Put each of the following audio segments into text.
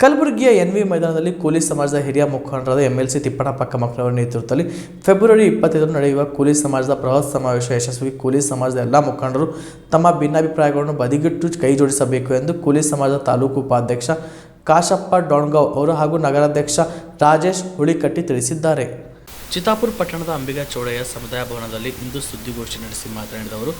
ಕಲಬುರಗಿಯ N V ಮೈದಾನದಲ್ಲಿ ಕೂಲಿ ಸಮಾಜದ ಹಿರಿಯ ಮುಖಂಡರಾದ ಎಂ ಎಲ್ ಸಿ ತಿಪ್ಪಣ್ಣಪ್ಪ ಕಮಕ್ರವರ ನೇತೃತ್ವದಲ್ಲಿ ಫೆಬ್ರವರಿ ಇಪ್ಪತ್ತೈದರಂದು ನಡೆಯುವ ಕೂಲಿ ಸಮಾಜದ ಪ್ರವಾಸ ಸಮಾವೇಶ ಯಶಸ್ವಿ ಕೂಲಿ ಸಮಾಜದ ಎಲ್ಲ ಮುಖಂಡರು ತಮ್ಮ ಭಿನ್ನಾಭಿಪ್ರಾಯಗಳನ್ನು ಬದಿಗಿಟ್ಟು ಕೈ ಜೋಡಿಸಬೇಕು ಎಂದು ಕೂಲಿ ಸಮಾಜದ ತಾಲೂಕು ಉಪಾಧ್ಯಕ್ಷ ಕಾಶಪ್ಪ ಡೊಣ್ಗಾವ್ ಅವರು ಹಾಗೂ ನಗರಾಧ್ಯಕ್ಷ ರಾಜೇಶ್ ಹುಳಿಕಟ್ಟಿ ತಿಳಿಸಿದ್ದಾರೆ. ಚಿತ್ತಾಪುರ ಪಟ್ಟಣದ ಅಂಬಿಗಾ ಚೌಡಯ್ಯ ಸಮುದಾಯ ಭವನದಲ್ಲಿ ಇಂದು ಸುದ್ದಿಗೋಷ್ಠಿ ನಡೆಸಿ ಮಾತನಾಡಿದ ಅವರು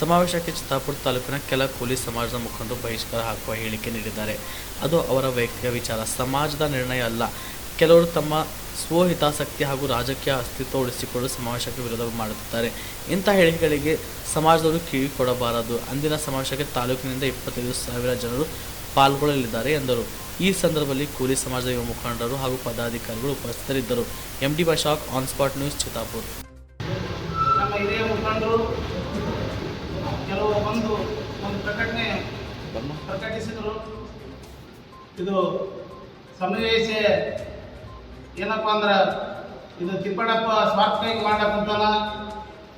ಸಮಾವೇಶಕ್ಕೆ ಚಿತ್ತಾಪುರ ತಾಲೂಕಿನ ಕೆಲ ಕೂಲಿ ಸಮಾಜದ ಮುಖಂಡರು ಬಹಿಷ್ಕಾರ ಹಾಕುವ ಹೇಳಿಕೆ ನೀಡಿದ್ದಾರೆ. ಅದು ಅವರ ವೈಯಕ್ತಿಕ ವಿಚಾರ. ಸಮಾಜದ ನಿರ್ಣಯ ಅಲ್ಲ. ಕೆಲವರು ತಮ್ಮ ಸ್ವಹಿತಾಸಕ್ತಿ ಹಾಗೂ ರಾಜಕೀಯ ಅಸ್ತಿತ್ವ ಉಳಿಸಿಕೊಳ್ಳಲು ಸಮಾವೇಶಕ್ಕೆ ವಿರೋಧ ಮಾಡುತ್ತಿದ್ದಾರೆ. ಇಂಥ ಹೇಳಿಕೆಗಳಿಗೆ ಸಮಾಜದವರು ಕಿವಿ ಕೊಡಬಾರದು. ಅಂದಿನ ಸಮಾವೇಶಕ್ಕೆ ತಾಲೂಕಿನಿಂದ ಇಪ್ಪತ್ತೈದು ಸಾವಿರ ಜನರು ಪಾಲ್ಗೊಳ್ಳಲಿದ್ದಾರೆ ಎಂದರು. ಈ ಸಂದರ್ಭದಲ್ಲಿ ಕೂಲಿ ಸಮಾಜದ ಯುವ ಮುಖಂಡರು ಹಾಗೂ ಪದಾಧಿಕಾರಿಗಳು ಉಪಸ್ಥಿತರಿದ್ದರು. M D Bashak on spot news Chittapur. ನಮ್ಮ ಹಿರಿಯ ಮುಖಂಡರು ಕೆಲವು ಬಂದು ಒಂದು ಪ್ರಕಟಣೆ ಪ್ರಕಟಿಸಿದರು. ಇದು ಸಮಾವೇಶ ಏನಪ್ಪ ಅಂದ್ರೆ ಇದು ತಿಪ್ಪಣ್ಣಪ್ಪ ಸ್ವಾರ್ಥವಾಗಿ ಮಾಡಕ್ಕಂತಾನ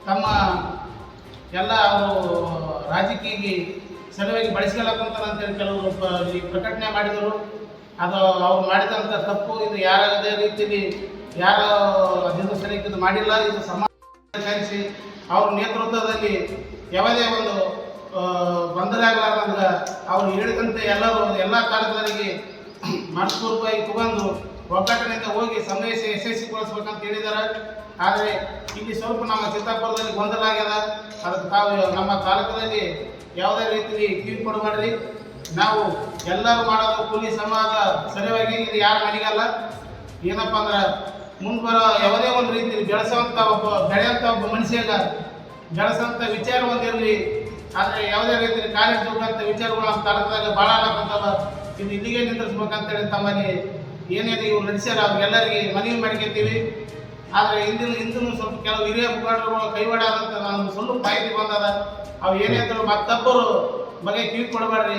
ತಮ್ಮ ಎಲ್ಲ ಅವರು ರಾಜಕೀಯ ಸಲುವಾಗಿ ಅಂತ ಅಂತೇಳಿ ಕೆಲವರು ಈ ಪ್ರಕಟಣೆ ಮಾಡಿದರು. ಅದು ಅವ್ರು ಮಾಡಿದಂಥ ತಪ್ಪು, ಇದು ಯಾರದೇ ರೀತಿಯಲ್ಲಿ ಯಾರ ಅದನ್ನು ಸರಿಯಾಗಿ ಇದು ಮಾಡಿಲ್ಲ, ಇದು ಸಮಾಜ ಅವ್ರ ನೇತೃತ್ವದಲ್ಲಿ ಯಾವುದೇ ಒಂದು ಗೊಂದಲ ಆಗಲಾರ್ದಂಗ ಅವ್ರು ಹೇಳಿದಂತೆ ಎಲ್ಲರೂ ಎಲ್ಲ ಕಾರ್ಯದವರಿಗೆ ಮನಸ್ಪೂರ್ವಾಗಿ ತಗೊಂಡು ಒಗ್ಗಟ್ಟಿನಿಂದ ಹೋಗಿ ಸಮಯ ಯಶಸ್ವಿಗೊಳಿಸ್ಬೇಕಂತ ಹೇಳಿದ್ದಾರೆ. ಆದರೆ ಇಲ್ಲಿ ಸ್ವಲ್ಪ ನಮ್ಮ ಚಿತ್ತಾಪುರದಲ್ಲಿ ಗೊಂದಲ ಆಗ್ಯದ. ಅದಕ್ಕೆ ತಾವು ನಮ್ಮ ತಾಲೂಕಿನಲ್ಲಿ ಯಾವುದೇ ರೀತಿಯಲ್ಲಿ ಕಿವಿ ಕೊಡಬೇಡ್ರಿ ನಾವು ಎಲ್ಲರೂ ಮಾಡೋದು ಕೂಲಿ ಸಮಾಜ ಸರಿಯಾಗಿ ಇದು ಯಾರು ಮನೆಗಲ್ಲ. ಏನಪ್ಪ ಅಂದ್ರೆ ಮುಂದೆ ಬರೋ ಯಾವುದೇ ಒಂದು ರೀತಿ ಬೆಳೆಸೋಂಥ ಒಬ್ಬ ಬೆಳೆಯೋಂಥ ಒಬ್ಬ ಮನುಷ್ಯಗ ಬೆಳೆಸೋಂಥ ವಿಚಾರ ಒಂದಿರಲಿ. ಆದರೆ ಯಾವುದೇ ರೀತಿಯಲ್ಲಿ ಕಾಲೇಜ್ ಹೋಗಂಥ ವಿಚಾರಗಳು ನಮ್ಮ ತಾಲೂಕದಾಗ ಭಾಳ ಆಗಬೇಕಂತವ ಇದು ಇಲ್ಲಿಗೆ ನಿಂದ್ರಿಸ್ಬೇಕಂತೇಳಿ ತಮ್ಮಲ್ಲಿ ಏನೇನು ಇವ್ರು ನಡೆಸ್ಯಾರ ಅವ್ರಿಗೆಲ್ಲರಿಗೆ ಮನವಿ ಮಾಡ್ಕೊತೀವಿ. ಆದರೆ ಇಂದಿನ ಇಂದಿನ ಸ್ವಲ್ಪ ಕೆಲವು ಹಿರಿಯ ಮುಖಂಡರುಗಳು ಅಂತ ನಾನು ಸ್ವಲ್ಪ ಮಾಹಿತಿ ಬಂದದ. ಅವು ಏನೇ ಅಂತ ಮತ್ತೊಬ್ಬರು ಬಗ್ಗೆ ಕಿವಿ ಕೊಡಬೇಡ್ರಿ